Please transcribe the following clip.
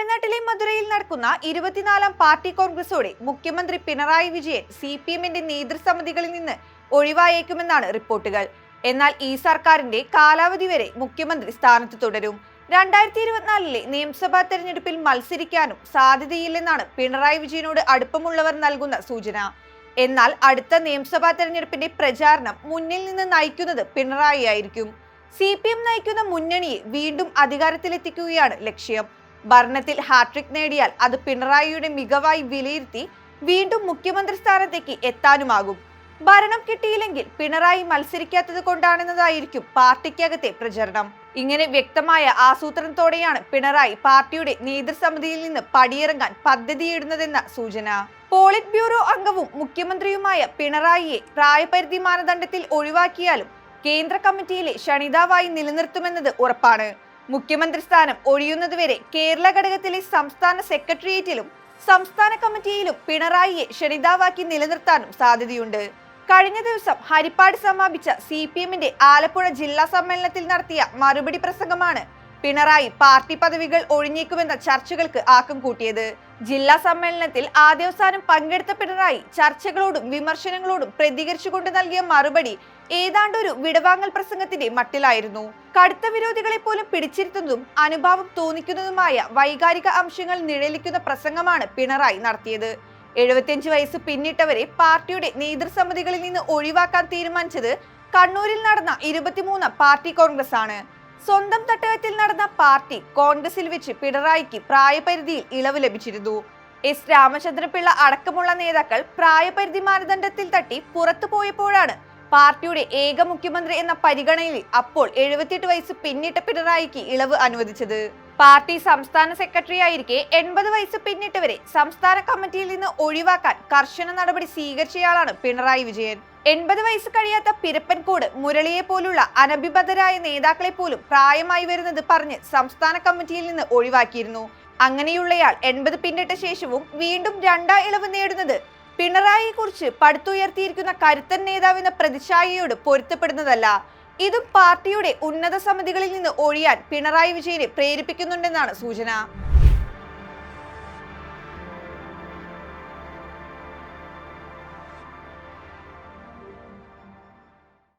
തമിഴ്നാട്ടിലെ മധുരയിൽ നടക്കുന്ന ഇരുപത്തിനാലാം പാർട്ടി കോൺഗ്രസോടെ മുഖ്യമന്ത്രി പിണറായി വിജയൻ സി പി എമ്മിന്റെ നേതൃസമിതികളിൽ നിന്ന് ഒഴിവായേക്കുമെന്നാണ് റിപ്പോർട്ടുകൾ. എന്നാൽ ഈ സർക്കാരിന്റെ കാലാവധി വരെ മുഖ്യമന്ത്രി സ്ഥാനത്ത് തുടരും. രണ്ടായിരത്തി ഇരുപത്തിനാലിലെ നിയമസഭാ തെരഞ്ഞെടുപ്പിൽ മത്സരിക്കാനും സാധ്യതയില്ലെന്നാണ് പിണറായി വിജയനോട് അടുപ്പമുള്ളവർ നൽകുന്ന സൂചന. എന്നാൽ അടുത്ത നിയമസഭാ തെരഞ്ഞെടുപ്പിന്റെ പ്രചാരണം മുന്നിൽ നിന്ന് നയിക്കുന്നത് പിണറായി ആയിരിക്കും. സി പി എം നയിക്കുന്ന മുന്നണിയെ വീണ്ടും അധികാരത്തിലെത്തിക്കുകയാണ് ലക്ഷ്യം. ഭരണത്തിൽ ഹാട്രിക് നേടിയാൽ അത് പിണറായിയുടെ മികവായി വിലയിരുത്തി വീണ്ടും മുഖ്യമന്ത്രി സ്ഥാനത്തേക്ക് എത്താനുമാകും. ഭരണം കിട്ടിയില്ലെങ്കിൽ പിണറായി മത്സരിക്കാത്തത് കൊണ്ടാണെന്നതായിരിക്കും പാർട്ടിക്കകത്തെ പ്രചരണം. ഇങ്ങനെ വ്യക്തമായ ആസൂത്രണത്തോടെയാണ് പിണറായി പാർട്ടിയുടെ നേതൃസമിതിയിൽ നിന്ന് പടിയിറങ്ങാൻ പദ്ധതിയിടുന്നതെന്ന സൂചന. പോളിറ്റ് ബ്യൂറോ അംഗവും മുഖ്യമന്ത്രിയുമായ പിണറായിയെ പ്രായപരിധി മാനദണ്ഡത്തിൽ ഒഴിവാക്കിയാലും കേന്ദ്ര കമ്മിറ്റിയിലെ ക്ഷണിതാവായി നിലനിർത്തുമെന്നത് ഉറപ്പാണ്. മുഖ്യമന്ത്രി സ്ഥാനം ഒഴിയുന്നതുവരെ കേരള ഘടകത്തിലെ സംസ്ഥാന സെക്രട്ടേറിയറ്റിലും സംസ്ഥാന കമ്മിറ്റിയിലും പിണറായിയെ ക്ഷണിതാവാക്കി നിലനിർത്താനും സാധ്യതയുണ്ട്. കഴിഞ്ഞ ദിവസം ഹരിപ്പാട് സമാപിച്ച സി പി എമ്മിന്റെ ആലപ്പുഴ ജില്ലാ സമ്മേളനത്തിൽ നടത്തിയ മറുപടി പ്രസംഗമാണ് പിണറായി പാർട്ടി പദവികൾ ഒഴിഞ്ഞേക്കുമെന്ന ചർച്ചകൾക്ക് ആക്കം കൂട്ടിയത്. ജില്ലാ സമ്മേളനത്തിൽ ആദ്യവസാനം പങ്കെടുത്ത പിണറായി ചർച്ചകളോടും വിമർശനങ്ങളോടും പ്രതികരിച്ചുകൊണ്ട് നൽകിയ മറുപടി ഏതാണ്ടൊരു വിടവാങ്ങൽ പ്രസംഗത്തിന്റെ മട്ടിലായിരുന്നു. കടുത്ത വിരോധികളെ പോലും പിടിച്ചിരുത്തുന്നതും അനുഭാവം തോന്നിക്കുന്നതുമായ വൈകാരിക അംശങ്ങൾ നിഴലിക്കുന്ന പ്രസംഗമാണ് പിണറായി നടത്തിയത്. എഴുപത്തിയഞ്ച് വയസ്സ് പിന്നിട്ടവരെ പാർട്ടിയുടെ നേതൃസമിതികളിൽ നിന്ന് ഒഴിവാക്കാൻ തീരുമാനിച്ചത് കണ്ണൂരിൽ നടന്ന ഇരുപത്തിമൂന്ന് പാർട്ടി കോൺഗ്രസ് ആണ് സ്വന്തം തട്ടകത്തിൽ നടന്ന പാർട്ടി കോൺഗ്രസിൽ വെച്ച് പിണറായിക്ക് പ്രായപരിധിയിൽ ഇളവ് ലഭിച്ചിരുന്നു. എസ് രാമചന്ദ്രപിള്ള അടക്കമുള്ള നേതാക്കൾ പ്രായപരിധി മാനദണ്ഡത്തിൽ തട്ടി പുറത്തു പോയപ്പോഴാണ് പാർട്ടിയുടെ ഏക മുഖ്യമന്ത്രി എന്ന പരിഗണനയിൽ അപ്പോൾ എഴുപത്തിയെട്ട് വയസ്സ് പിന്നിട്ട പിണറായിക്ക് ഇളവ് അനുവദിച്ചത്. പാർട്ടി സംസ്ഥാന സെക്രട്ടറി ആയിരിക്കെ എൺപത് വയസ്സ് പിന്നിട്ടവരെ സംസ്ഥാന കമ്മിറ്റിയിൽ നിന്ന് ഒഴിവാക്കാൻ കർശന നടപടി സ്വീകരിച്ചയാളാണ് പിണറായി വിജയൻ. എൺപത് വയസ്സ് കഴിയാത്ത പിരപ്പൻകോട് മുരളിയെ പോലുള്ള അനഭിബദ്ധരായ നേതാക്കളെ പോലും പ്രായമായി വരുന്നത് പറഞ്ഞ് സംസ്ഥാന കമ്മിറ്റിയിൽ നിന്ന് ഒഴിവാക്കിയിരുന്നു. അങ്ങനെയുള്ളയാൾ എൺപത് പിന്നിട്ട ശേഷവും വീണ്ടും രണ്ടാം ഇളവ് നേടുന്നത് പിണറായിയെ കുറിച്ച് പടുത്തുയർത്തിയിരിക്കുന്ന കരുത്തൻ നേതാവെന്ന പ്രതിച്ഛായയോട് പൊരുത്തപ്പെടുന്നതല്ല. ഇതും പാർട്ടിയുടെ ഉന്നത സമിതികളിൽ നിന്ന് ഒഴിയാൻ പിണറായി വിജയനെ പ്രേരിപ്പിക്കുന്നുണ്ടെന്നാണ് സൂചന.